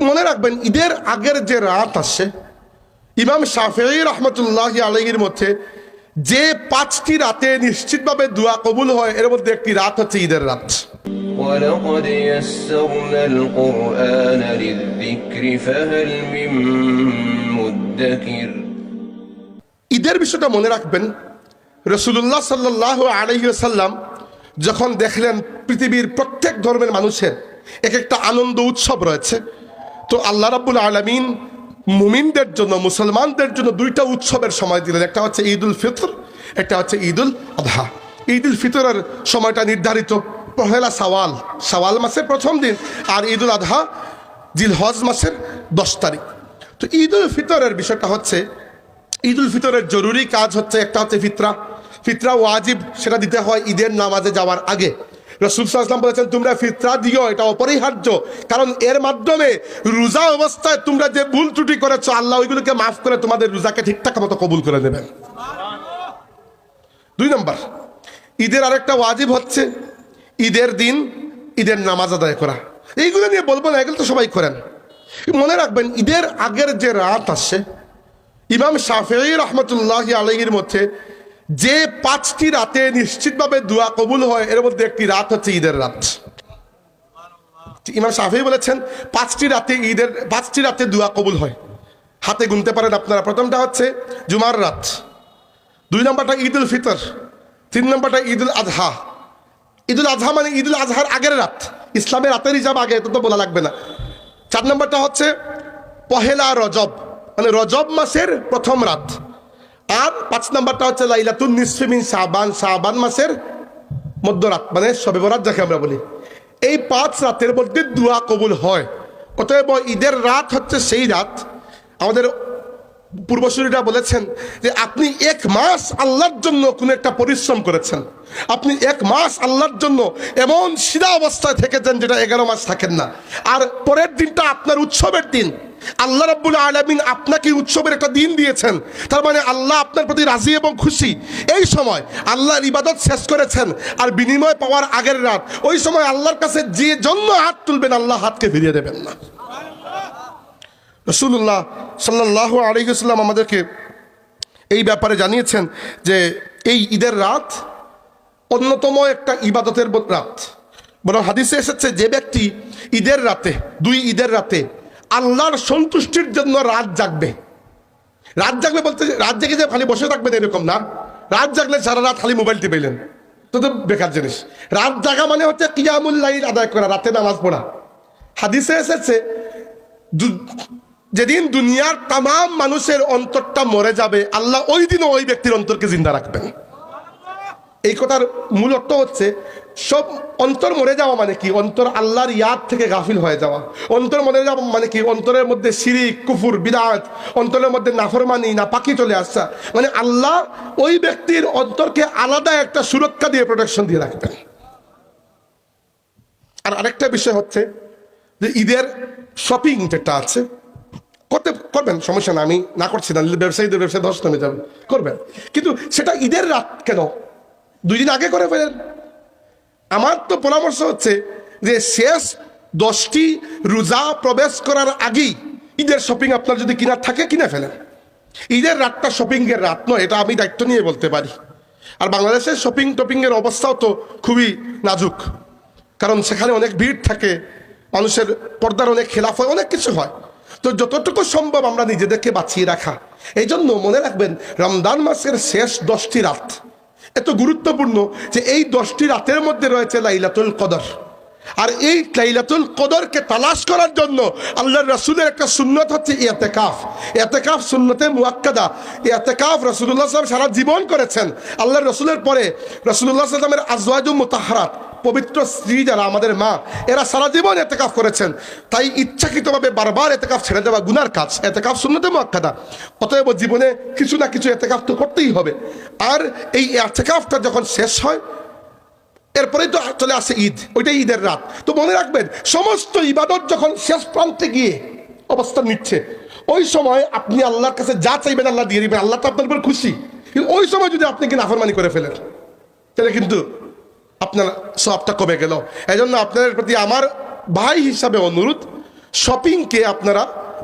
মনে রাখবেন ঈদের আগের যে রাত আসে ইমাম শাফি রহমতুল্লাহ আলহির মধ্যে যে পাঁচটি রাতে নিশ্চিতভাবে দোয়া কবুল হয় এর মধ্যে একটি রাত হচ্ছে ঈদের রাত ولقد يسرنا القرآن للذكر فهل من مدكر ঈদের বিষয়টা মনে রাখবেন রসুল্লাহ সাল্লাহ আলহিসাল্লাম যখন দেখলেন পৃথিবীর প্রত্যেক ধর্মের মানুষের এক একটা আনন্দ উৎসব রয়েছে তো আল্লাহ রাব্বুল আলমিন মুমিনদের জন্য, মুসলমানদের জন্য দুইটা উৎসবের সময় দিলেন। একটা হচ্ছে ঈদ উল ফিতর, একটা হচ্ছে ঈদ উল আধহা। ঈদ উল ফিতরের সময়টা নির্ধারিত, পহেলা সাওয়াল সাওয়াল মাসের প্রথম দিন আর ঈদ উল আধহা জিলহজ মাসের দশ তারিখ। তো ঈদ উল ফিতরের বিষয়টা হচ্ছে ঈদ উল ফিতরের জরুরি কাজ হচ্ছে একটা হচ্ছে ফিতরা। ফিতরা ওয়াজিব, সেটা দিতে হয় ঈদের নামাজে যাওয়ার আগে। রসুল সাল্লাম বলেছেন, তোমরা ফিতরা দিও, এটা অপরিহার্য। কারণ এর মাধ্যমে রোজা অবস্থায় তোমরা যে ভুল ত্রুটি করেছ, আল্লাহ ওইগুলোকে মাফ করে তোমাদের রোজাকে ঠিকঠাক মতো কবুল করে দেবেন দুই নম্বর, ঈদের আরেকটা ওয়াজিব হচ্ছে, ঈদের দিন ঈদের নামাজ আদায় করা। এইগুলো নিয়ে বলব না, এগুলো তো সবাই করেন। মনে রাখবেন, ঈদের আগের যে রাত আসছে ইমাম শাফি রহমতুল্লাহ আলহির মধ্যে যে পাঁচটি রাতে নিশ্চিতভাবে দোয়া কবুল হয়, এর মধ্যে একটি রাত হচ্ছে ঈদের রাত। ইমাম শাফি বলেছেন, পাঁচটি রাতে ঈদের, পাঁচটি রাতে দোয়া কবুল হয়। হাতে গুনতে পারেন আপনারা। প্রথমটা হচ্ছে জুমার রাত। দুই নম্বরটা ঈদ উল ফিতর। তিন নম্বরটা ঈদ উল আজহা। ঈদ উল আজহা মানে ঈদ উল আজহার আগের রাত। ইসলামের রাতের হিসাব আগে এটা তো বলা লাগবে না। চার নম্বরটা হচ্ছে পহেলা রজব। মানে রজব মাসের প্রথম রাত। আর পাঁচ নম্বরটা হচ্ছে লাইলাতুন নিসফিমিন সাবান সাবান মাসের মধ্যরাত মানে সবে বরাত যাকে আমরা বলি। এই পাঁচ রাতের মধ্যে দোয়া কবুল হয়। অতএব ঈদের রাত হচ্ছে সেই রাত। আমাদের পূর্বসূরীরা বলেছেন যে আপনি এক মাস আল্লাহর জন্য কোনো একটা পরিশ্রম করেছেন। আপনি এক মাস আল্লাহর জন্য এমন সিধা অবস্থায় থেকেছেন যেটা এগারো মাস থাকেন না। আর পরের দিনটা আপনার উৎসবের দিন। আল্লাহ রাব্বুল আলমিন আপনাকে উৎসবের একটা দিন দিয়েছেন। তার মানে আল্লাহ আপনার প্রতি রাজি এবং খুশি। এই সময় আল্লাহর ইবাদত শেষ করেছেন আর বিনিময় পাওয়ার আগের রাত। ওই সময় আল্লাহর কাছে যে জন্য হাত তুলবেন, আল্লাহ হাতকে ফিরিয়ে দেবেন না। রসুল্লাহ সাল্লাহ আলহিসাল্লাম আমাদেরকে এই ব্যাপারে জানিয়েছেন যে এই ঈদের রাত অন্যতম একটা ইবাদতের রাত। বরং হাদিসে এসেছে যে ব্যক্তি ঈদের রাতে, দুই ঈদের রাতে আল্লাহর সন্তুষ্টির জন্য রাত জাগবে। রাত জাগবে বলতে রাত জেগে যে খালি বসে থাকবেন এরকম না। রাত জাগলে সারা রাত খালি মোবাইল টিপাইলেন। তো তো বেকার জিনিস। রাত জাগা মানে হচ্ছে কিয়ামুল্লাইল আদায় করা, রাতে নামাজ পড়া। হাদিসে এসেছে যেদিন দুনিয়ার তাম মানুষের অন্তরটা মরে যাবে, আল্লাহ ওই দিনও ওই ব্যক্তির অন্তরকে জিন্দা রাখবেন। এই কথার মূল অর্থ হচ্ছে, সব অন্তর মরে যাওয়া মানে কি? অন্তর আল্লাহর ইয়াদ থেকে গাফিল হয়ে যাওয়া। অন্তর মরে যাওয়া মানে কি? অন্তরের মধ্যে শিরিক, কুফুর, বিদাত, অন্তরের মধ্যে নাফরমানি না পাখি চলে আসা। মানে আল্লাহ ওই ব্যক্তির অন্তরকে আলাদা একটা সুরক্ষা দিয়ে প্রোটেকশন দিয়ে রাখবেন আর আরেকটা বিষয় হচ্ছে যে ঈদের শপিং যেটা আছে, করতে, করবেন, সমস্যা না আমি না করছি না, ব্যবসায়ীদের ব্যবসায় ধস নেমে যাবে, করবেন। কিন্তু সেটা ঈদের রাত কেন? দুই দিন আগে করে ফেলেন। আমার তো পরামর্শ হচ্ছে যে শেষ দশটি রোজা প্রবেশ করার আগেই ঈদের শপিং আপনার যদি কিনার থাকে, কিনে ফেলেন। ঈদের রাতটা শপিংয়ের রাত নয়, এটা আমি দায়িত্ব নিয়ে বলতে পারি। আর বাংলাদেশের শপিং টপিংয়ের অবস্থাও তো খুবই নাজুক। কারণ সেখানে অনেক ভিড় থাকে, মানুষের পর্দার অনেক খেলাফ হয়, অনেক কিছু হয়। তো যতটুকু সম্ভব আমরা নিজেদেরকে বাঁচিয়ে রাখা। এই জন্য মনে রাখবেন, রমজান মাসের শেষ দশটি রাত এত গুরুত্বপূর্ণ যে এই দশটি রাতের মধ্যে রয়েছে লাইলাতুল কদর। আর এই লাইলাতুল কদরকে তালাশ করার জন্য আল্লাহর রাসুলের একটা সুন্নত হচ্ছে ইয়াতেকাফ এতেকাফ সুন্নতে মুয়াক্কাদা। এতেকাফ রসুল্লাহ সাহেব সারা জীবন করেছেন। আল্লাহ রসুলের পরে রসুল্লাহ সাল্লামের আজওয়াজু মুতাহহারাত পবিত্র স্ত্রী যারা, আমাদের মা, এরা সারা জীবন এতেকাফ করেছেন। তাই ইচ্ছাকৃতভাবে বারবার এতেকাফ ছেড়ে দেওয়া গুনার কাজ, এতেকাফ সুন্নতে মুয়াক্কাদা অতএব জীবনে কিছু না কিছু এতেকাফ তো করতেই হবে। আর এই এতেকাফটা যখন শেষ হয়, এরপরেই তো চলে আসে ঈদ, ওইটাই ঈদের রাত। তো মনে রাখবেন, সমস্ত ইবাদত যখন শেষ প্রান্তে গিয়ে অবস্থান নিচ্ছে, ওই সময় আপনি আল্লাহর কাছে যা চাইবেন আল্লাহ দিয়ে দিবেন, আল্লাহ তো আপনার উপর খুশি। কিন্তু ওই সময় যদি আপনি কি নাফরমানি করে ফেলেন, তাহলে কিন্তু আপনার সবটা কমে গেল। এই জন্য আপনাদের প্রতি আমার ভাই হিসাবে অনুরোধ শপিংকে আপনারা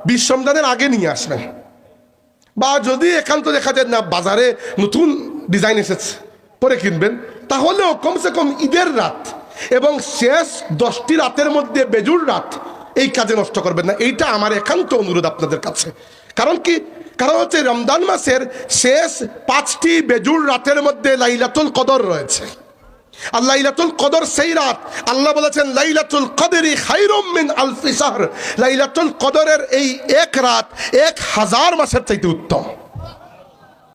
বিশ রমজানের আগে নিয়ে আসবেন। বা যদি একান্ত দেখা যায় না, বাজারে নতুন ডিজাইন এসেছে, পরে কিনবেন, তাহলেও কমসে কম ঈদের রাত এবং শেষ দশটি রাতের মধ্যে বেজুর রাত এই কাজে নষ্ট করবেন না। এইটা আমার একান্ত অনুরোধ আপনাদের কাছে। কারণ কি? কারণ হচ্ছে রমজান মাসের শেষ পাঁচটি বেজুর রাতের মধ্যে লাইলাতুল কদর রয়েছে। আর লাইলাতুল কদর সেই রাত আল্লাহ বলেছেন, লাইলাতুল কদরি খাইরুম মিন আলফি শাহর। লাইলাতুল কদরের এই এক রাত এক হাজার মাসের চাইতে উত্তম।